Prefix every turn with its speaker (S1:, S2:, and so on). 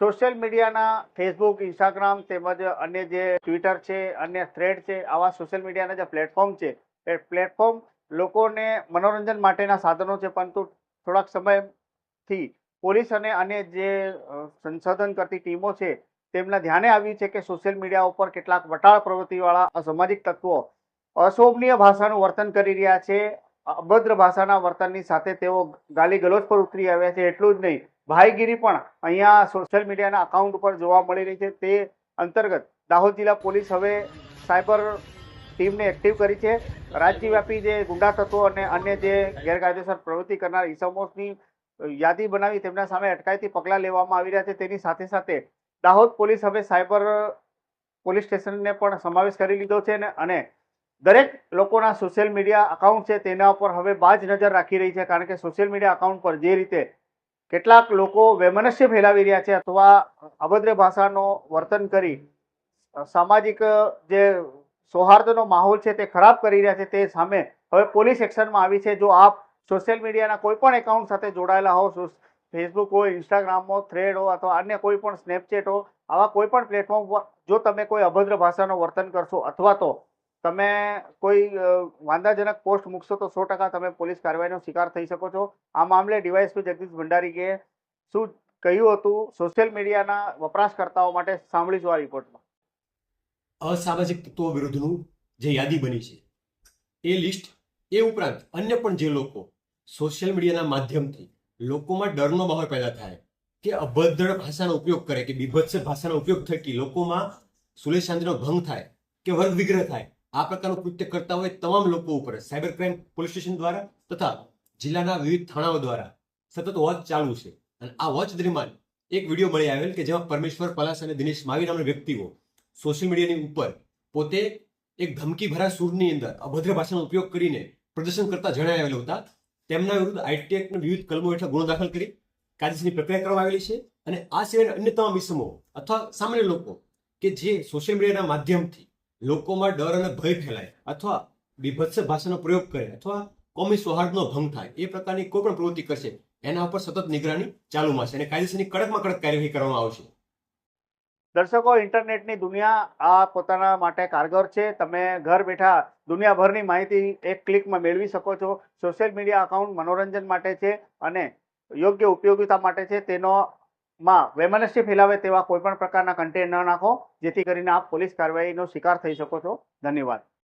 S1: Social મીડિયાના Facebook, Instagram તેમજ અન્ય જે ટ્વિટર છે, અન્ય થ્રેડ છે, આવા સોશિયલ મીડિયાના જે પ્લેટફોર્મ છે, એ પ્લેટફોર્મ લોકોને મનોરંજન માટેના સાધનો છે, પરંતુ થોડાક સમયથી પોલીસ અને અન્ય જે સંશોધન કરતી ટીમો છે, તેમના ધ્યાને આવ્યું છે કે સોશિયલ મીડિયા ઉપર કેટલાક વટાળ પ્રવૃત્તિવાળા અસામાજિક તત્વો અશોભનીય ભાષાનું વર્તન કરી રહ્યા છે, અભદ્ર ભાષાના વર્તનની સાથે તેઓ ગાલી ગલોચ પર ઉતરી આવ્યા છે, એટલું જ નહીં. ભાઈગીરી પણ અહીંયા સોશિયલ મીડિયાના અકાઉન્ટ ઉપર જોવા મળી રહી છે. તે અંતર્ગત દાહોદ જિલ્લા પોલીસ હવે સાયબર ટીમને એક્ટિવ કરી છે. રાજ્યવ્યાપી જે ગુંડા તત્વો અને અન્ય જે ગેરકાયદેસર પ્રવૃત્તિ કરનાર ઇસમોની યાદી બનાવી તેમના સામે અટકાયતી પગલાં લેવામાં આવી રહ્યા છે. તેની સાથે સાથે દાહોદ પોલીસ હવે સાયબર પોલીસ સ્ટેશનને પણ સમાવેશ કરી લીધો છે અને દરેક લોકોના સોશિયલ મીડિયા અકાઉન્ટ છે તેના ઉપર હવે બાજ નજર રાખી રહી છે. કારણ કે સોશિયલ મીડિયા અકાઉન્ટ પર જે રીતે કેટલાક લોકો વૈમનસ્ય ફેલાવી રહ્યા છે અથવા અભદ્ર ભાષાનો વર્તન કરી સામાજિક જે સૌહાર્દનો માહોલ છે તે ખરાબ કરી રહ્યા છે તે સામે હવે પોલીસ એક્શનમાં આવી છે. જો આપ સોશિયલ મીડિયાના કોઈ પણ એકાઉન્ટ સાથે જોડાયેલા હો ફેસબુક હોય ઇન્સ્ટાગ્રામ હો, થ્રેડ હો અથવા અન્ય કોઈ પણ સ્નેપચેટ હો, આવા કોઈ પણ પ્લેટફોર્મ પર જો તમે કોઈ અભદ્ર ભાષાનો વર્તન કરશો અથવા તો તમે કોઈ વાંધાજનક પોસ્ટ મૂકશો તો સો ટકા તમે પોલીસ કાર્યવાહીનો શિકાર થઈ શકો છો. આ મામલે ડીવાયએસપી જગદીશ ભંડારીએ શું કહ્યું હતું? સોશિયલ મીડિયાના વપરાશકર્તાઓ માટે સાંભળીશું આ રિપોર્ટમાં.
S2: અસામાજિક તત્વો વિરુદ્ધનું જે યાદી બની છે, એ લિસ્ટ એ ઉપરાંત અન્ય પણ જે લોકો સોશિયલ મીડિયાના માધ્યમથી લોકોમાં ડરનો માહોલ પેદા થાય કે અભદ્ર ભાષાનો ઉપયોગ કરે, કે બીભત્સ ભાષાનો ઉપયોગ થકી લોકોમાં સુલેશ શાંતિનો ભંગ થાય, કે વર્ગ વિગ્રહ થાય આ પ્રકારનું કૃત્ય કરતા હોય તમામ લોકો ઉપર, સાયબર ક્રાઇમ પોલીસ સ્ટેશન દ્વારા તથા જિલ્લાના વિવિધ થાણાઓ દ્વારા સતત વોચ ચાલુ છે. અને આ વોચ દરમિયાન એક વીડિયો મળી આવેલ કે જેમાં પરમેશ્વર પલાસ અને દિનેશ માવી નામના વ્યક્તિઓ સોશિયલ મીડિયાની ઉપર પોતે એક ધમકી ભરા સૂરની અંદર અભદ્ર ભાષાનો ઉપયોગ કરીને પ્રદર્શન કરતા જણાવેલા હતા. તેમના વિરુદ્ધ આઈટી એક્ટના વિવિધ કલમો હેઠળ ગુનો દાખલ કરી કાયદેસરની પ્રક્રિયા કરવામાં આવેલી છે. અને આ સિવાય અન્ય તમામ ઇસમો અથવા સામાન્ય લોકો કે જે સોશિયલ મીડિયાના માધ્યમથી લોકોમાં ડર અને ભય ફેલાય અથવા બીભત્સ ભાષાનો પ્રયોગ કરે અથવા કોમી સૌહાર્દનો ભંગ થાય, એ પ્રકારની કોઈ પણ પ્રવૃત્તિ કરશે, એના ઉપર સતત નિગરાની ચાલુમાં છે અને કાયદેસરની કડકમાં કડક કાર્યવાહી કરવામાં આવશે.
S1: દર્શકો, ઇન્ટરનેટની દુનિયા આ પોતાના માટે કારગર છે. તમે ઘર બેઠા દુનિયાભરની માહિતી એક ક્લિકમાં મેળવી શકો છો. સોશિયલ મીડિયા અકાઉન્ટ મનોરંજન માટે છે અને યોગ્ય ઉપયોગિતા માટે છે. તેનો માં વેમનસ્ય ફેલાવે તેવા કોઈ પણ પ્રકારના કન્ટેન્ટ ન નાખો, જેથી કરીને આપ પોલીસ કાર્યવાહીનો શિકાર થઈ શકો છો. ધન્યવાદ.